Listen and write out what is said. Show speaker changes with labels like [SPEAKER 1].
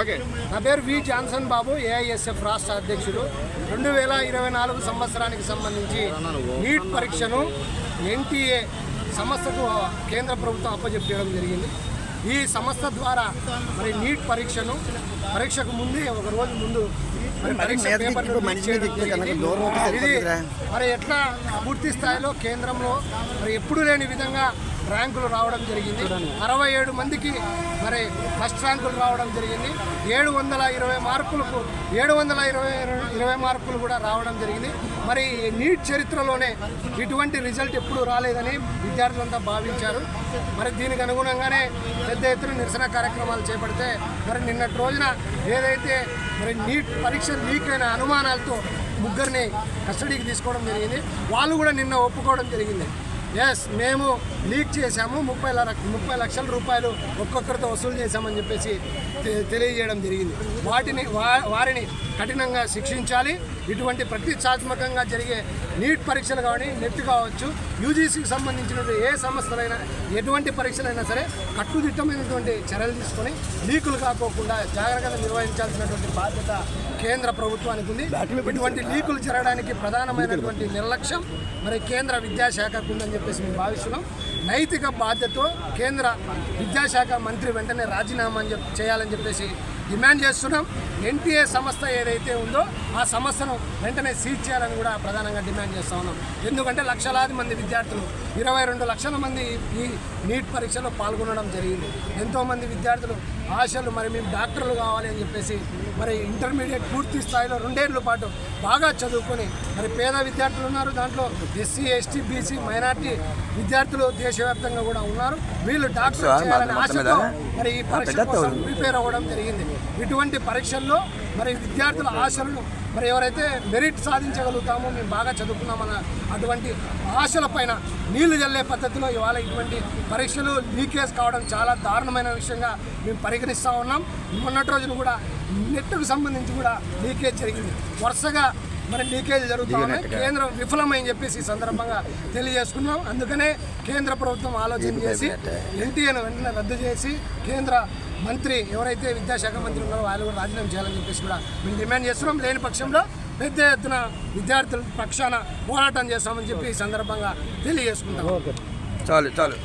[SPEAKER 1] Okay.
[SPEAKER 2] నా పేరు వి Johnson బాబు AISF రాష్ట్ర అధ్యక్షుడు. రెండు వేల ఇరవై నాలుగు సంవత్సరానికి సంబంధించి నీట్ పరీక్షను ఎన్టీఏ సంస్థకు కేంద్ర ప్రభుత్వం అప్పచెప్పడం జరిగింది. ఈ సంస్థ ద్వారా మరి నీట్ పరీక్షను పరీక్షకు ముందే ఒక రోజు ముందు ఇది. మరి ఎట్లా పూర్తి స్థాయిలో కేంద్రంలో మరి ఎప్పుడు లేని విధంగా ర్యాంకులు రావడం జరిగింది. అరవై ఏడు మందికి మరి ఫస్ట్ ర్యాంకులు రావడం జరిగింది. ఏడు వందల ఇరవై మార్కులకు ఏడు వందల ఇరవై ఇరవై మార్కులు కూడా రావడం జరిగింది. మరి నీట్ చరిత్రలోనే ఇటువంటి రిజల్ట్ ఎప్పుడు రాలేదని విద్యార్థులంతా భావించారు. మరి దీనికి అనుగుణంగానే పెద్ద ఎత్తున నిరసన కార్యక్రమాలు చేపడితే మరి నిన్నటి రోజున ఏదైతే మరి నీట్ పరీక్ష లీక్ అయిన అనుమానాలతో ముగ్గురిని కస్టడీకి తీసుకోవడం జరిగింది. వాళ్ళు కూడా నిన్న ఒప్పుకోవడం జరిగింది. ఎస్ మేము లీక్ చేశాము. ముప్పై ముప్పై లక్షల రూపాయలు ఒక్కొక్కరితో వసూలు చేశామని చెప్పేసి తెలియజేయడం జరిగింది. వాటిని వా- వారిని కఠినంగా శిక్షించాలి. ఇటువంటి ప్రతిష్టాత్మకంగా జరిగే నీట్ పరీక్షలు కానీ నెట్ కావచ్చు యూజీసీకి సంబంధించిన ఏ సంస్థలైనా ఎటువంటి పరీక్షలైనా సరే కట్టుదిట్టమైనటువంటి చర్యలు తీసుకొని లీకులు కాకోకుండా జాగ్రత్తగా నిర్వహించాల్సినటువంటి బాధ్యత కేంద్ర ప్రభుత్వానికి ఉంది. ఇటువంటి లీకులు జరగడానికి ప్రధానమైనటువంటి నిర్లక్ష్యం మరి కేంద్ర విద్యాశాఖకు ఉందని చెప్పేసి మేము భావిస్తున్నాం. నైతిక బాధ్యతతో కేంద్ర విద్యాశాఖ మంత్రి వెంటనే రాజీనామా అని చేయాలని చెప్పేసి డిమాండ్ చేస్తున్నాం. ఎన్టీఏ సంస్థ ఏదైతే ఉందో ఆ సంస్థను వెంటనే సీజ్ చేయాలని కూడా ప్రధానంగా డిమాండ్ చేస్తా ఉన్నాం. ఎందుకంటే లక్షలాది మంది విద్యార్థులు ఇరవై రెండు లక్షల మంది ఈ నీట్ పరీక్షలో పాల్గొనడం జరిగింది. ఎంతోమంది విద్యార్థులు ఆశలు మరి మేము డాక్టర్లు కావాలి అని చెప్పేసి మరి ఇంటర్మీడియట్ పూర్తి స్థాయిలో రెండేళ్ళ పాటు బాగా చదువుకొని మరి పేద విద్యార్థులు ఉన్నారు దాంట్లో. ఎస్సీ ఎస్టీ బీసీ మైనార్టీ విద్యార్థులు దేశవ్యాప్తంగా కూడా ఉన్నారు. వీళ్ళు డాక్టర్ చేయాలనే ఆశతో మరి ఈ పరీక్ష కోసం ప్రిపేర్ అవ్వడం జరిగింది. ఇటువంటి పరీక్షల్లో మరి విద్యార్థుల ఆశలను మరి ఎవరైతే మెరిట్ సాధించగలుగుతామో మేము బాగా చదువుకున్నామన్న అటువంటి ఆశల పైన నీళ్ళు జల్లే పద్ధతిలో ఇవాళ ఇటువంటి పరీక్షలు లీకేజ్ కావడం చాలా దారుణమైన విషయంగా మేము పరిగణిస్తూ ఉన్నాం. మొన్నటి రోజున కూడా నెట్కు సంబంధించి కూడా లీకేజ్ జరిగింది. వరుసగా మరి లీకేజ్ జరుగుతూ ఉన్నాయి. కేంద్రం విఫలమని చెప్పేసి ఈ సందర్భంగా తెలియజేసుకున్నాం. అందుకనే కేంద్ర ప్రభుత్వం ఆలోచన చేసి ఎన్టీఏను వెంటనే రద్దు చేసి కేంద్ర మంత్రి ఎవరైతే విద్యాశాఖ మంత్రి ఉన్నారో వాళ్ళు కూడా రాజీనామా చేయాలని చెప్పేసి కూడా మేము డిమాండ్ చేస్తున్నాం. లేని పక్షంలో పెద్ద ఎత్తున విద్యార్థుల పక్షాన పోరాటం చేస్తామని చెప్పి ఈ సందర్భంగా తెలియజేసుకుంటాం.
[SPEAKER 3] చాలు చాలు.